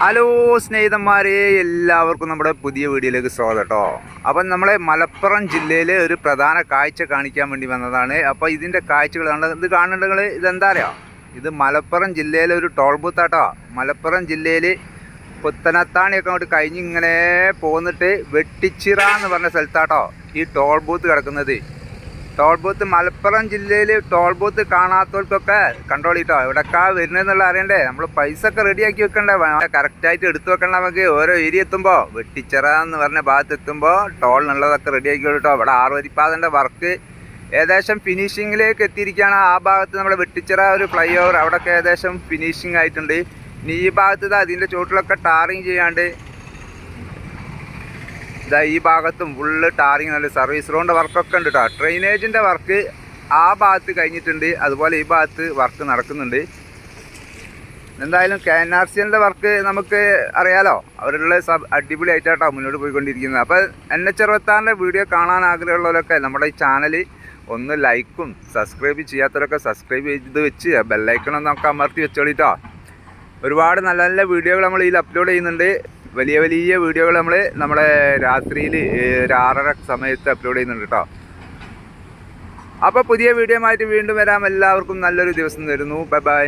Hello സ്നേഹിതന്മാരെ എല്ലാവർക്കും നമ്മുടെ പുതിയ വീഡിയോയിലേക്ക് സ്വാഗതം കേട്ടോ. അപ്പം നമ്മളെ മലപ്പുറം ജില്ലയിലെ ഒരു പ്രധാന കാഴ്ച കാണിക്കാൻ വേണ്ടി വന്നതാണ്. അപ്പോൾ ഇതിന്റെ കാഴ്ചകൾ ഇത് കാണേണ്ടത് ഇതെന്താ അറിയോ? ഇത് മലപ്പുറം ജില്ലയിലെ ഒരു ടോൾ ബൂത്താട്ടോ മലപ്പുറം ജില്ലയിൽ പുത്തനത്താണിയൊക്കെ അങ്ങോട്ട് കഴിഞ്ഞ് ഇങ്ങനെ പോന്നിട്ട് വെട്ടിച്ചിറ എന്ന് പറഞ്ഞ സ്ഥലത്താട്ടോ ഈ ടോൾ ബൂത്ത് കിടക്കുന്നത്. ടോൾ ബൂത്ത് മലപ്പുറം ജില്ലയിൽ ടോൾ ബൂത്ത് കാണാത്തവർക്കൊക്കെ കണ്ടോളിട്ടോ എവിടക്കാ വരുന്നതെന്നുള്ള അറിയണ്ടേ. നമ്മൾ പൈസ ഒക്കെ റെഡിയാക്കി വെക്കണ്ടേ. കറക്റ്റായിട്ട് എടുത്തു വെക്കണ്ട നമുക്ക്. ഓരോ ഏരിയ എത്തുമ്പോൾ വെട്ടിച്ചിറ എന്ന് പറഞ്ഞ ഭാഗത്ത് എത്തുമ്പോൾ ടോളിനുള്ളതൊക്കെ റെഡിയാക്കി കേട്ടോ ഇവിടെ ആറ് വരിപ്പാതന്റെ വർക്ക് ഏകദേശം ഫിനിഷിങ്ങിലേക്ക് എത്തിയിരിക്കുകയാണ്. ആ ഭാഗത്ത് നമ്മുടെ വെട്ടിച്ചിറ ഒരു ഫ്ലൈ ഓവർ അവിടെയൊക്കെ ഏകദേശം ഫിനിഷിംഗ് ആയിട്ടുണ്ട്. ഇനി ഈ ഭാഗത്ത് അതിന്റെ ചുവട്ടിലൊക്കെ ടാറിങ് ചെയ്യാണ്ട് ഇതാ ഈ ഭാഗത്തും ഫുള്ള് ടാറിങ് നല്ല സർവീസ് റോഡിന്റെ വർക്കൊക്കെ ഉണ്ട് കേട്ടോ ഡ്രെയിനേജിന്റെ വർക്ക് ആ ഭാഗത്ത് കഴിഞ്ഞിട്ടുണ്ട്. അതുപോലെ ഈ ഭാഗത്ത് വർക്ക് നടക്കുന്നുണ്ട്. എന്തായാലും കെ എൻ ആർ സി എന്റെ വർക്ക് നമുക്ക് അറിയാലോ. അവരുള്ള സബ് അടിപൊളിയായിട്ടാട്ടോ മുന്നോട്ട് പോയിക്കൊണ്ടിരിക്കുന്നത്. അപ്പോൾ എൻ എച്ച് അറുപത്താറിന്റെ വീഡിയോ കാണാൻ ആഗ്രഹമുള്ളവരൊക്കെ നമ്മുടെ ഈ ചാനൽ ഒന്ന് ലൈക്കും സബ്സ്ക്രൈബ് ചെയ്യാത്തവരൊക്കെ സബ്സ്ക്രൈബ് ചെയ്ത് വെച്ച് നമുക്ക് അമർത്തി വെച്ചോളിട്ടോ. ഒരുപാട് നല്ല നല്ല വീഡിയോകൾ നമ്മൾ ഇതിൽ അപ്ലോഡ് ചെയ്യുന്നുണ്ട്. വലിയ വലിയ വീഡിയോകൾ നമ്മൾ നമ്മളെ രാത്രിയിൽ ആറര സമയത്ത് അപ്ലോഡ് ചെയ്യുന്നുണ്ട് കേട്ടോ. അപ്പോൾ പുതിയ വീഡിയോ ആയിട്ട് വീണ്ടും വരാം. എല്ലാവർക്കും നല്ലൊരു ദിവസം തരുന്നു. Bye bye